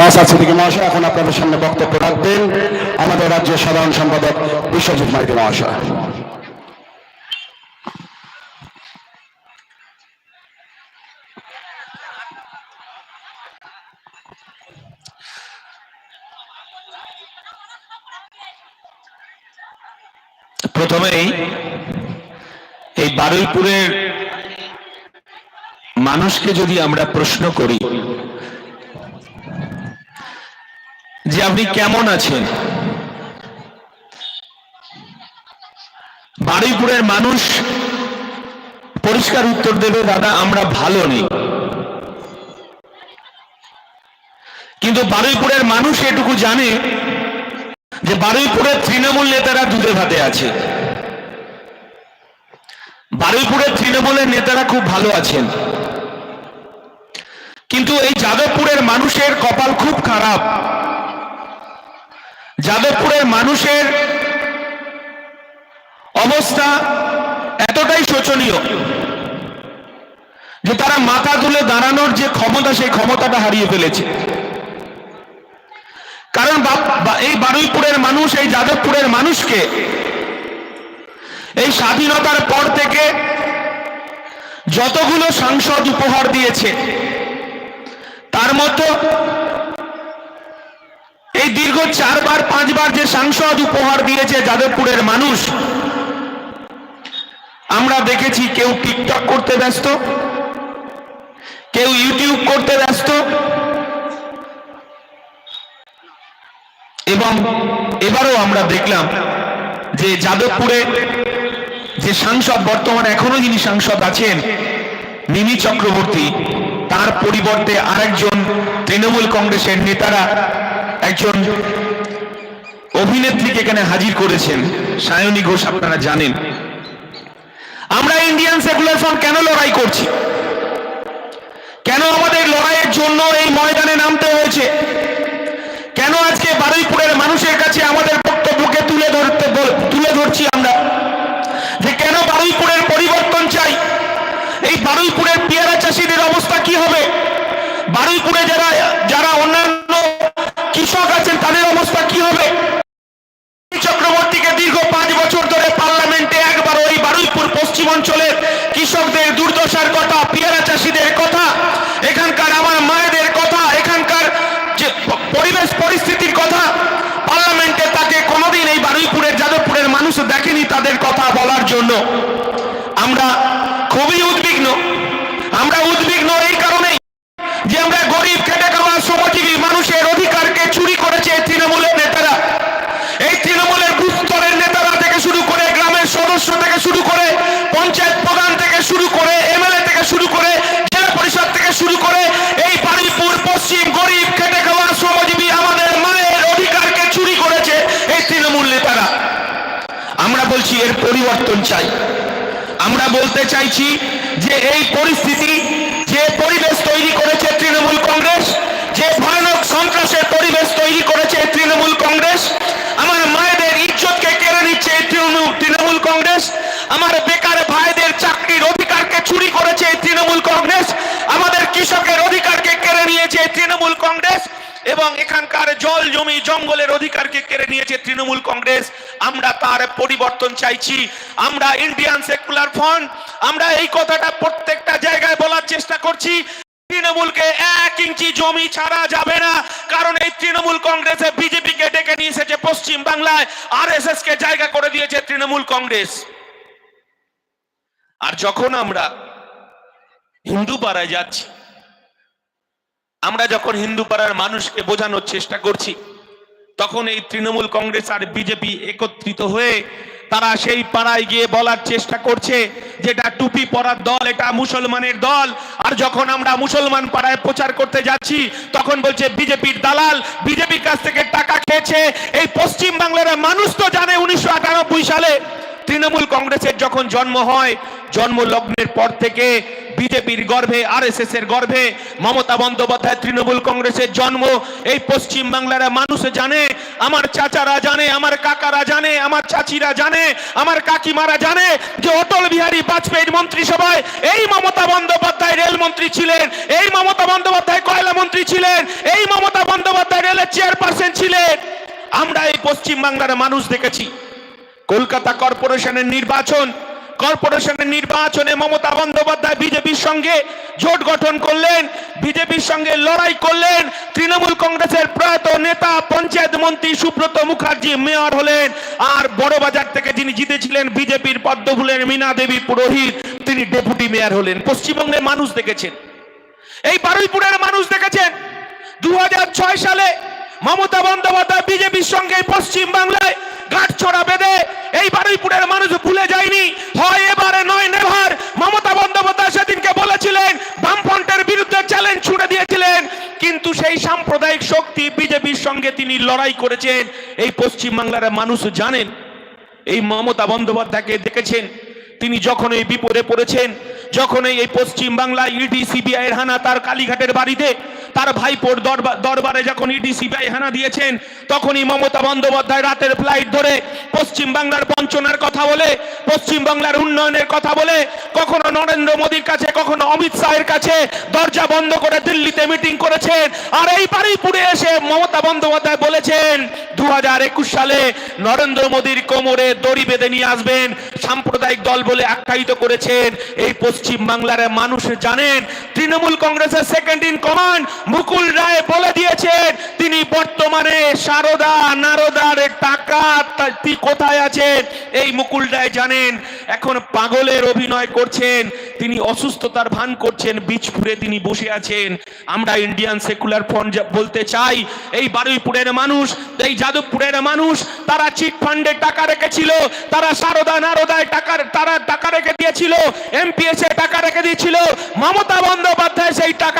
নাসার সিদ্দিকী মহাশয় এখন আপনাদের সামনে বক্তব্য রাখবেন। আমাদের রাজ্যের সাধারণ সম্পাদক বিশ্বজিৎ মাইতি মহাশয়। প্রথমেই, এই বারুইপুরের মানুষকে যদি আমরা প্রশ্ন করি যে আপনি কেমন আছেন? বারুইপুরের মানুষ পরিষ্কার উত্তর দেবে, দাদা, আমরা ভালো নেই। কিন্তু বারুইপুরের মানুষ এটুকু জানে যে বারুইপুরের তৃণমূল নেতারা দুধে ভাতে আছে। বারুইপুরের তৃণমূলের নেতারা খুব ভালো আছেন। কিন্তু এই যাদবপুরের মানুষের কপাল খুব খারাপ। যাদবপুরের মানুষের অবস্থা এতটাই শোচনীয় যে তারা মাথা তুলে দাঁড়ানোর যে ক্ষমতা, সেই ক্ষমতাটা হারিয়ে ফেলেছে। কারণ এই বারুইপুরের মানুষ, এই যাদবপুরের মানুষকে এই স্বাধীনতার পর থেকে যতগুলো সাংসদ উপহার দিয়েছে, তার মতো এই দীর্ঘ চারবার, পাঁচবার যে সাংসদ উপহার দিয়েছে যাদবপুরের মানুষ, আমরা দেখেছি কেউ টিকটক করতে ব্যস্ত, কেউ ইউটিউব করতে ব্যস্ত, এবং এবারও আমরা দেখলাম যে যাদবপুরে যে সাংসদ, বর্তমানে এখনও যিনি সাংসদ আছেন, মিমি চক্রবর্তী, তার পরিবর্তে আরেকজন তৃণমূল কংগ্রেসের নেতারা একজন অভিনেত্রীকে এখানে হাজির করেছেন, সায়নী ঘোষ, আপনারা জানেন। আমরা ইন্ডিয়ান সেকুলার ফ্রন্ট কেন লড়াই করছি? কেন আমাদের লড়াইয়ের জন্য এই ময়দানে নামতে হয়েছে? কেন আজকে বারুইপুরের মানুষের কাছে আমাদের বক্তব্যকে তুলে ধরতে তুলে ধরছি আমরা? যে কেন বারুইপুরের পরিবর্তন চাই? এই বারুইপুরের পেয়ারা চাষিদের অবস্থা কি হবে? বারুইপুরে যারা যারা অন্যান্য কৃষক আছেন, তাদের অবস্থা কি হবে? চক্রবর্তীকে দীর্ঘ পাঁচ বছর ধরে পার্লামেন্টে একবার ওই বারুইপুর পশ্চিম অঞ্চলের কৃষকদের দুর্দশার কথা, পেয়ারা চাষিদের কথা, এখানকার আমার মায়েদের কথা, এখানকার যে পরিবেশ পরিস্থিতির কথা, পার্লামেন্টে তাকে কোনোদিন এই বারুইপুরের, যাদবপুরের মানুষ দেখেনি তাদের কথা বলার জন্য আমরা খুবই উদ্বিগ্ন আমরা উদ্বিগ্ন এই কারণেই যে আমরা গরিব খেটে খাওয়া শ্রমজীবী মানুষের অধিকারকে চুরি করেছে এই তৃণমূলের নেতারা এই তৃণমূলের বুথ স্তরের নেতারা থেকে শুরু করে গ্রামের সদস্য থেকে শুরু করে পঞ্চায়েত প্রধান থেকে শুরু করে এমএলএ থেকে শুরু করে জেলা পরিষদ থেকে শুরু করে এই বারুইপুর পশ্চিম গরিব খেটে খাওয়া শ্রমজীবী আমাদের মায়ের অধিকারকে চুরি করেছে এই তৃণমূল নেতারা আমরা বলছি এর পরিবর্তন চাই। আমরা বলতে চাইছি যে এই পরিস্থিতি যে পরিবেশ তৈরি করেছে তৃণমূল কংগ্রেস, যে ভয়ানক সন্ত্রাসের পরিবেশ তৈরি করেছে তৃণমূল কংগ্রেস, আমার মায়েদের ইজ্জতকে কেড়ে নিচ্ছে তৃণমূল কংগ্রেস, আমার বেকার ভাইদের চাকরির অধিকারকে চুরি করেছে তৃণমূল কংগ্রেস আমাদের কৃষকের অধিকারকে কেড়ে নিয়েছে এই তৃণমূল কংগ্রেস এবং এখানকার জল জমি জঙ্গলের অধিকারকে কেড়ে নিয়েছে তৃণমূল কংগ্রেস। আমরা তার পরিবর্তন চাইছি। আমরা ইন্ডিয়ান সেকুলার ফ্রন্ট আমরা এই কথাটা প্রত্যেকটা জায়গায় বলার চেষ্টা করছি। তৃণমূলকে এক ইঞ্চি জমি ছাড়া যাবে না, কারণ এই তৃণমূল কংগ্রেসে বিজেপিকে ডেকে নিয়ে এসেছে পশ্চিম বাংলায়। আর কে জায়গা করে দিয়েছে তৃণমূল কংগ্রেস। আর যখন আমরা হিন্দু পাড়ায় যাচ্ছি আমরা যখন হিন্দু পাড়ার মানুষকে বোঝানোর চেষ্টা করছি, তখন এই তৃণমূল কংগ্রেস আর বিজেপি একত্রিত হয়ে তারা সেই পাড়ায় গিয়ে বলার চেষ্টা করছে যেটা টুপি পরার দল, এটা মুসলমানের দল। আর যখন আমরা মুসলমান পাড়ায় প্রচার করতে যাচ্ছি, তখন বলছে বিজেপির দালাল, বিজেপির কাছ থেকে টাকা খেয়েছে। এই পশ্চিম বাংলার মানুষ তো জানে উনিশশো আটানব্বই সালে তৃণমূল কংগ্রেসের যখন জন্ম হয় জন্ম লগ্নের পর থেকে বিজেপির গর্ভে আরএসএস এর গর্ভে মমতা বন্দ্যোপাধ্যায় তৃণমূল কংগ্রেসের জন্ম। এই পশ্চিম বাংলার মানুষ জানে, আমার চাচারা জানে, আমার কাকারা জানে, আমার চাচিরা জানে, আমার কাকিমারা জানে যে অটল বিহারী বাজপেয়ীর মন্ত্রিসভায় এই মমতা বন্দ্যোপাধ্যায় রেলমন্ত্রী ছিলেন, এই মমতা বন্দ্যোপাধ্যায় কয়লা মন্ত্রী ছিলেন, এই মমতা বন্দ্যোপাধ্যায় রেলের চেয়ারপারসন ছিলেন। আমরা এই পশ্চিম বাংলার মানুষ দেখেছি। কলকাতা কর্পোরেশনের নির্বাচন, কর্পোরেশনের নির্বাচনে মমতা বন্দ্যোপাধ্যায় বিজেপির সঙ্গে জোট গঠন করলেন, বিজেপির সঙ্গে লড়াই করলেন, তৃণমূল কংগ্রেসের প্রয়াত নেতা, পঞ্চায়েত মন্ত্রী সুব্রত মুখার্জি মেয়র হলেন, আর বড়বাজার থেকে যিনি জিতেছিলেন বিজেপির পদ্মফুলের মীনা দেবী পুরোহিত, তিনি ডেপুটি মেয়র হলেন। পশ্চিমবঙ্গের মানুষ দেখেছেন। এই বারুইপুরের মানুষ দেখেছেন। দু হাজার ছয় সালে মমতা বন্দ্যোপাধ্যায় বিজেপির সঙ্গে পশ্চিম বাংলায় গাঁটছড়া বেঁধে এই বারুইপুরের মানুষ ভুলে যায়নি। হয় এবারে নয়, নেভার। মমতা বন্দ্যোপাধ্যায় সেদিনকে বলেছিলেন, বামফ্রন্টের বিরুদ্ধে চ্যালেঞ্জ ছুড়ে দিয়েছিলেন। কিন্তু সেই সাম্প্রদায়িক শক্তি বিজেপির সঙ্গে তিনি লড়াই করেছেন। এই পশ্চিম বাংলার মানুষ জানেন, এই মমতা বন্দ্যোপাধ্যায়কে দেখেছেন। তিনি যখন এই বিপদে পড়েছেন যখন এই পশ্চিম বাংলা ইডি সিবিআই এর হানা তার কালীঘাটের বাড়িতে, তার ভাইপোর দরবা- দরবারে যখন ইডি সিবিআই হানা দিয়েছেন তখনই মমতা বন্দ্যোপাধ্যায় রাতের ফ্লাইট ধরে পশ্চিম বাংলার বঞ্চনার কথা বলে, পশ্চিম বাংলার উন্নয়নের কথা বলে, কখনো নরেন্দ্র মোদীর কাছে, কখনো অমিত শাহের কাছে দরজা বন্ধ করে দিল্লিতে মিটিং করেছেন। আর এই বারুইপুরে এসে মমতা বন্দ্যোপাধ্যায় বলেছেন দু সালে নরেন্দ্র মোদীর কোমরে দড়ি বেঁধে নিয়ে আসবেন। সাম্প্রদায়িক দল বলে আখ্যায়িত করেছেন, এই পশ্চিম বাংলার মানুষ জানেন, তৃণমূল কংগ্রেসের second in command Mukul Roy বলে দিয়েছেন, তিনি বর্তমানে সারদা নারদার টাকা কোথায় আছেন? এই মুকুল জানেন, এখন পাগলের অভিনয় করছেন, তিনি অসুস্থতার ভান করছেন বীজপুরে তিনি বসে আছেন। আমরা ইন্ডিয়ান সেকুলার ফ্রন্ট বলতে চাই, এই বারুইপুরের মানুষ, এই যাদবপুরের মানুষ, তারা চিট ফান্ডে টাকা রেখেছিল, তারা সারদা, নারদায় টাকার, তারা টাকা রেখে দিয়েছিল এমপিএস টাকা রেখে দিয়েছিল, মমতা বন্দ্যোপাধ্যায় সেই টাকা